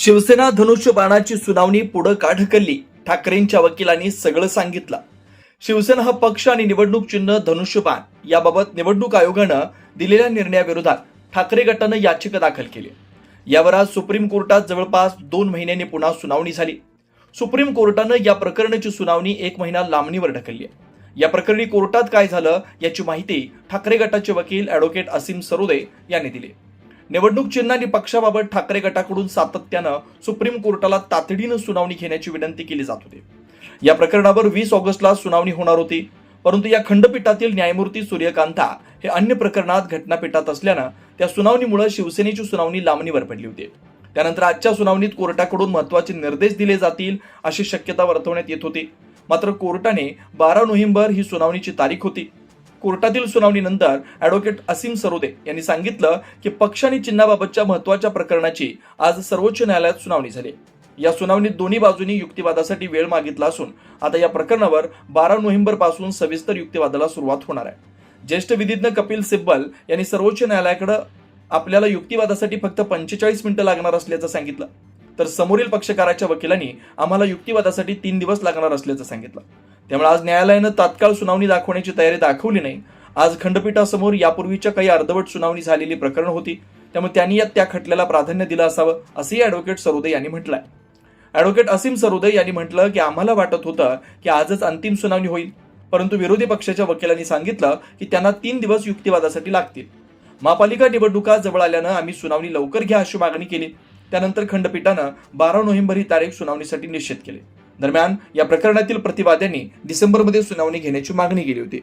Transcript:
शिवसेना धनुष्य बाणाची सुनावणी पुढं का ढकलली? ठाकरेंच्या वकिलांनी सगळं सांगितलं. शिवसेना हा पक्ष आणि निवडणूक चिन्ह धनुष्यबाण याबाबत निवडणूक आयोगानं दिलेल्या निर्णयाविरोधात ठाकरे गटानं याचिका दाखल केली. यावर आज सुप्रीम कोर्टात जवळपास दोन महिन्यांनी पुन्हा सुनावणी झाली. सुप्रीम कोर्टानं या प्रकरणाची सुनावणी एक महिना लांबणीवर ढकलली या प्रकरणी कोर्टात काय झालं याची माहिती ठाकरे गटाचे वकील अॅडव्होकेट असीम सरोदे यांनी दिली निवडणूक चिन्ह आणि पक्षाबाबत ठाकरे गटाकडून सातत्यानं सुप्रीम कोर्टाला तातडीनं सुनावणी घेण्याची विनंती केली जात होती. या प्रकरणावर वीस ऑगस्टला सुनावणी होणार होती. परंतु या खंडपीठातील न्यायमूर्ती सूर्यकांता हे अन्य प्रकरणात घटनापीठात असल्यानं त्या सुनावणीमुळे शिवसेनेची सुनावणी लांबणीवर पडली होती. त्यानंतर आजच्या सुनावणीत कोर्टाकडून महत्त्वाचे निर्देश दिले जातील अशी शक्यता वर्तवण्यात येत होती. मात्र कोर्टाने बारा नोव्हेंबर ही सुनावणीची तारीख होती. कोर्टातील सुनावणीनंतर अॅडव्होकेट असीम सरोदे यांनी सांगितलं की पक्ष आणि चिन्हाबाबतच्या महत्त्वाच्या प्रकरणाची आज सर्वोच्च न्यायालयात सुनावणी झाली. या सुनावणीत दोन्ही बाजूंनी युक्तिवादासाठी वेळ मागितला असून आता या प्रकरणावर बारा नोव्हेंबरपासून सविस्तर युक्तिवादाला सुरुवात होणार आहे. ज्येष्ठ विधिज्ञ कपिल सिब्बल यांनी सर्वोच्च न्यायालयाकडे आपल्याला युक्तिवादासाठी फक्त पंचेचाळीस मिनिटं लागणार असल्याचं सांगितलं. तर समोरील पक्षकाराच्या वकिलांनी आम्हाला युक्तिवादासाठी तीन दिवस लागणार असल्याचं सांगितलं. त्यामुळे आज न्यायालयानं तात्काळ सुनावणी दाखवण्याची तयारी दाखवली नाही. आज खंडपीठासमोर यापूर्वीच्या काही अर्धवट सुनावणी झालेली प्रकरण होती. त्यामुळे त्यांनी या त्या खटल्याला प्राधान्य दिलं असावं असंही अॅडव्होकेट सरोदे यांनी म्हटलंय. अॅडव्होकेट असीम सरोदे यांनी म्हटलं की आम्हाला वाटत होतं की आजच अंतिम सुनावणी होईल. परंतु विरोधी पक्षाच्या वकिलांनी सांगितलं की त्यांना तीन दिवस युक्तिवादासाठी लागतील. महापालिका निवडणुका जवळ आल्यानं आम्ही सुनावणी लवकर घ्या अशी मागणी केली. त्यानंतर खंडपीठानं बारा नोव्हेंबर ही तारीख सुनावणीसाठी निश्चित केली. दरम्यान या प्रकरणातील प्रतिवाद्यांनी डिसेंबरमध्ये सुनावणी घेण्याची मागणी केली होती.